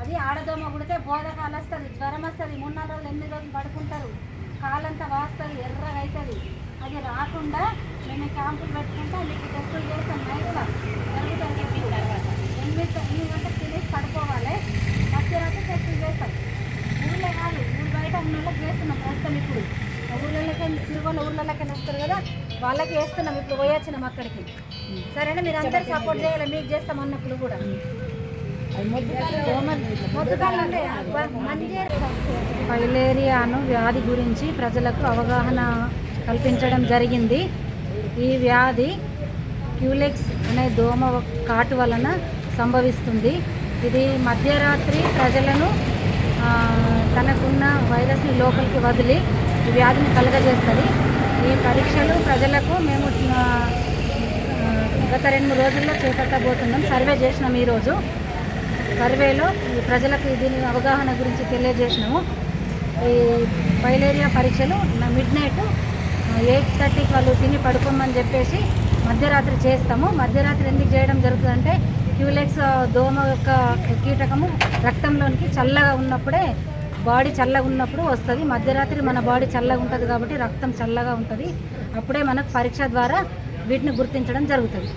అది ఆడదోమ కుడితే బోధకాలు వస్తుంది జ్వరం వస్తుంది మూడు నాలుగు రోజులు ఎనిమిది రోజులు పడుకుంటారు. కాలంతా వాస్తుంది ఎర్రగా అవుతుంది అది రాకుండా మేము క్యాంపులు పెట్టుకుంటే మీకు టెస్టులు చేస్తాం నైట్లో జరుగుతుంది ఎనిమిది ఎనిమిది గంటలకు తినేసి పడుకోవాలి మధ్యరాత్రి టెస్టులు చేస్తాం ఊళ్ళో కాదు ఊరు బయట వేస్తున్నాం. ప్రస్తుతం ఇప్పుడు. ఊళ్ళలోకి తిరుగుల ఊళ్ళలోకి వస్తారు కదా వాళ్ళకి వేస్తున్నాం. ఇప్పుడు పోయొచ్చినాం అక్కడికి. సరేనా? మీరు అందరు సపోర్ట్ చేయాలి. మీకు చేస్తాం అన్నప్పుడు కూడా. ఫైలేరియాను వ్యాధి గురించి ప్రజలకు అవగాహన కల్పించడం జరిగింది. ఈ వ్యాధి క్యూలెక్స్ అనే దోమ కాటు వలన సంభవిస్తుంది. ఇది మధ్యరాత్రి ప్రజలను తనకున్న వైరస్ని లోపలికి వదిలి ఈ వ్యాధిని కలుగజేస్తుంది. ఈ పరీక్షలు ప్రజలకు మేము గత రెండు మూడు రోజుల్లో చేపట్టబోతున్నాం. సర్వే చేసినాం ఈరోజు. సర్వేలో ఈ ప్రజలకు దీని అవగాహన గురించి తెలియజేసినాము. ఈ ఫైలేరియా పరీక్షలు మిడ్ నైట్ ఎయిట్ థర్టీకి వాళ్ళు తిని పడుకోమని చెప్పేసి మధ్యరాత్రి చేస్తాము. మధ్యరాత్రి ఎందుకు చేయడం జరుగుతుందంటే క్యూలెక్స్ దోమ యొక్క కీటకము రక్తంలోనికి చల్లగా ఉన్నప్పుడే బాడీ చల్లగా ఉన్నప్పుడు వస్తుంది. మధ్యరాత్రి మన బాడీ చల్లగా ఉంటుంది కాబట్టి రక్తం చల్లగా ఉంటుంది. అప్పుడే మనకు పరీక్ష ద్వారా వీటిని గుర్తించడం జరుగుతుంది.